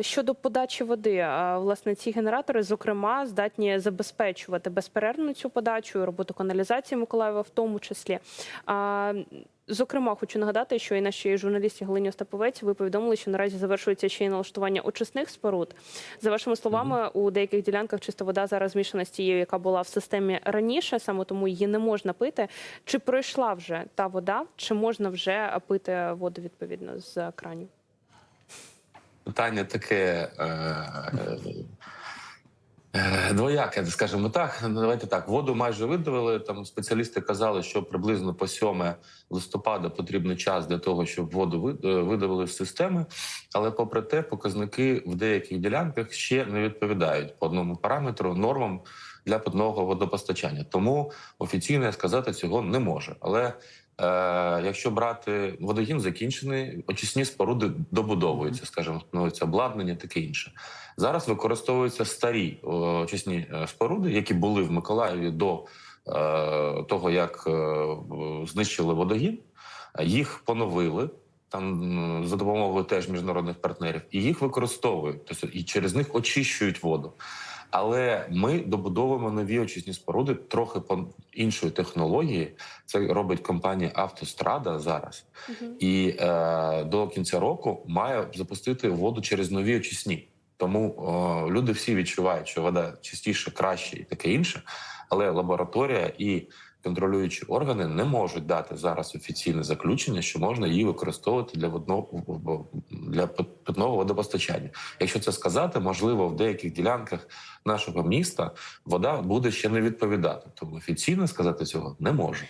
Щодо подачі води, власне, ці генератори, зокрема, здатні забезпечувати безперервну цю подачу, роботу каналізації Миколаєва, в тому числі. Зокрема, хочу нагадати, що і нашій журналісті Галині Остаповець ви повідомили, що наразі завершується ще й налаштування очисних споруд. За вашими словами, у деяких ділянках чиста вода зараз змішана з тією, яка була в системі раніше, саме тому її не можна пити. Чи пройшла вже та вода, чи можна вже пити воду відповідно з кранів? Питання таке е, е, е, двояке, скажімо так. Давайте так. Воду майже видавили. Там спеціалісти казали, що приблизно по 7 листопада потрібен час для того, щоб воду видавили з системи. Але попри те, показники в деяких ділянках ще не відповідають по одному параметру нормам для питного водопостачання. Тому офіційно сказати цього не може. Але якщо брати водогін закінчений, очисні споруди добудовуються, скажімо, становиться обладнання, таке інше. Зараз використовуються старі очисні е, споруди, які були в Миколаєві до е, того, як е, знищили водогін. Їх поновили там за допомогою теж міжнародних партнерів, і їх використовують. Тобто і через них очищують воду. Але ми добудовуємо нові очисні споруди трохи по іншої технології. Це робить компанія Автострада зараз, і е, до кінця року має запустити воду через нові очисні. Тому е, люди всі відчувають, що вода чистіше, краще і таке інше. Але лабораторія і контролюючі органи не можуть дати зараз офіційне заключення, що можна її використовувати для водного для питного водопостачання. Якщо це сказати, можливо, в деяких ділянках нашого міста вода буде ще не відповідати. Тому офіційно сказати цього не можу.